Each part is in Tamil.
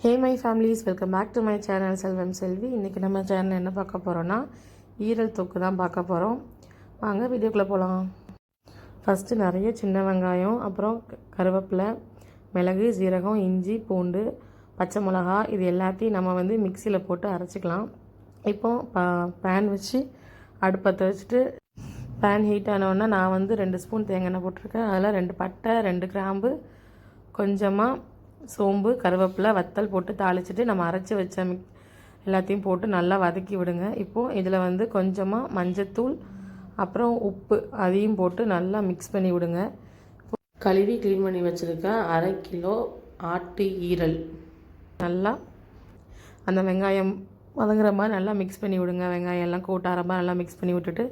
Hey my families welcome back to my channel Selvam Selvi இன்றைக்கி நம்ம சேனல் என்ன பார்க்க போகிறோன்னா ஈரல் தொக்கு தான் பார்க்க போகிறோம் வாங்க வீடியோக்குள்ளே போகலாம் ஃபஸ்ட்டு நிறைய சின்ன வெங்காயம் அப்புறம் க- கருவேப்பிலை மிளகு சீரகம் இஞ்சி பூண்டு பச்சை மிளகா இது எல்லாத்தையும் நம்ம வந்து மிக்சியில் போட்டு அரைச்சிக்கலாம். இப்போ ப பேன் வச்சு அடுப்பத்தை வச்சுட்டு பேன் ஹீட் ஆனவுடனே நான் வந்து ரெண்டு ஸ்பூன் தேங்காய் எண்ணெய் போட்டிருக்கேன். அதில் ரெண்டு பட்டை ரெண்டு கிராம்பு கொஞ்சமாக சோம்பு கருவேப்பிலை வத்தல் போட்டு தாளிச்சிட்டு நம்ம அரைச்சி வச்ச மிக் எல்லாத்தையும் போட்டு நல்லா வதக்கி விடுங்க. இப்போது இதில் வந்து கொஞ்சமாக மஞ்சத்தூள் அப்புறம் உப்பு அதையும் போட்டு நல்லா மிக்ஸ் பண்ணி விடுங்க. கழுவி க்ளீன் பண்ணி வச்சுருக்க அரை கிலோ ஆட்டு ஈரல். நல்லா அந்த வெங்காயம் வதங்குற மாதிரி நல்லா மிக்ஸ் பண்ணி விடுங்க. வெங்காயம் எல்லாம் கூட்டார மாதிரி நல்லா மிக்ஸ் பண்ணி விட்டுட்டு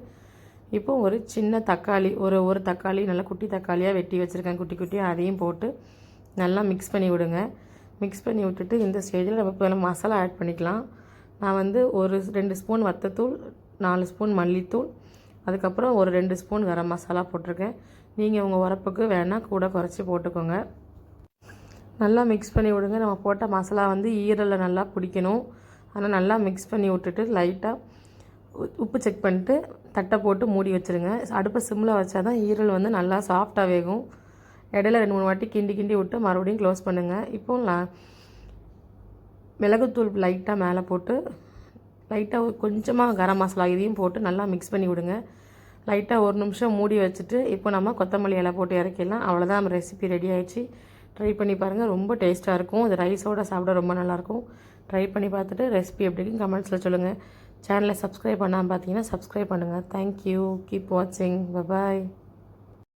இப்போ ஒரு சின்ன தக்காளி ஒரு ஒரு தக்காளி நல்லா குட்டி தக்காளியாக வெட்டி வச்சுருக்கேன். குட்டி குட்டி அதையும் போட்டு நல்லா மிக்ஸ் பண்ணி விடுங்க. மிக்ஸ் பண்ணி விட்டுட்டு இந்த ஸ்டேஜில் நம்ம இப்போ மசாலா ஆட் பண்ணிக்கலாம். நான் வந்து ஒரு ரெண்டு ஸ்பூன் வத்தத்தூள் நாலு ஸ்பூன் மல்லித்தூள் அதுக்கப்புறம் ஒரு ரெண்டு ஸ்பூன் கரம் மசாலா போட்டிருக்கேன். நீங்கள் உங்கள் உரப்புக்கு வேணால் கூட குறைச்சி போட்டுக்கோங்க. நல்லா மிக்ஸ் பண்ணி விடுங்க. நம்ம போட்ட மசாலா வந்து ஈரலில் நல்லா பிடிக்கணும். ஆனால் நல்லா மிக்ஸ் பண்ணி விட்டுட்டு லைட்டாக உப்பு செக் பண்ணிட்டு தட்டை போட்டு மூடி வச்சுருங்க. அடுப்பை சிம்மில் வச்சா தான் ஈரல் வந்து நல்லா சாஃப்டாக வேகும். இடையில ரெண்டு மூணு வாட்டி கிண்டி கிண்டி விட்டு மறுபடியும் க்ளோஸ் பண்ணுங்கள் இப்போ நான் மிளகுத்தூள் லைட்டாக மேலே போட்டு லைட்டாக கொஞ்சமாக கரம் மசாலா இதையும் போட்டு நல்லா மிக்ஸ் பண்ணி விடுங்க. லைட்டாக ஒரு நிமிஷம் மூடி வச்சுட்டு இப்போ நம்ம கொத்தமல்லி இலை போட்டு இறக்கிடலாம். அவ்வளோதான் நம்ம ரெசிபி ரெடி ஆகிடுச்சு ட்ரை பண்ணி பாருங்கள் ரொம்ப டேஸ்ட்டாக இருக்கும். இது ரைஸோட சாப்பிட ரொம்ப நல்லாயிருக்கும். ட்ரை பண்ணி பார்த்துட்டு ரெசிபி எப்படி கமெண்ட்ஸில் சொல்லுங்கள் சேனலை சப்ஸ்கிரைப் பண்ணாமல் பார்த்தீங்கன்னா சப்ஸ்கிரைப் பண்ணுங்கள் தேங்க்யூ கீப் வாட்சிங் பபாய்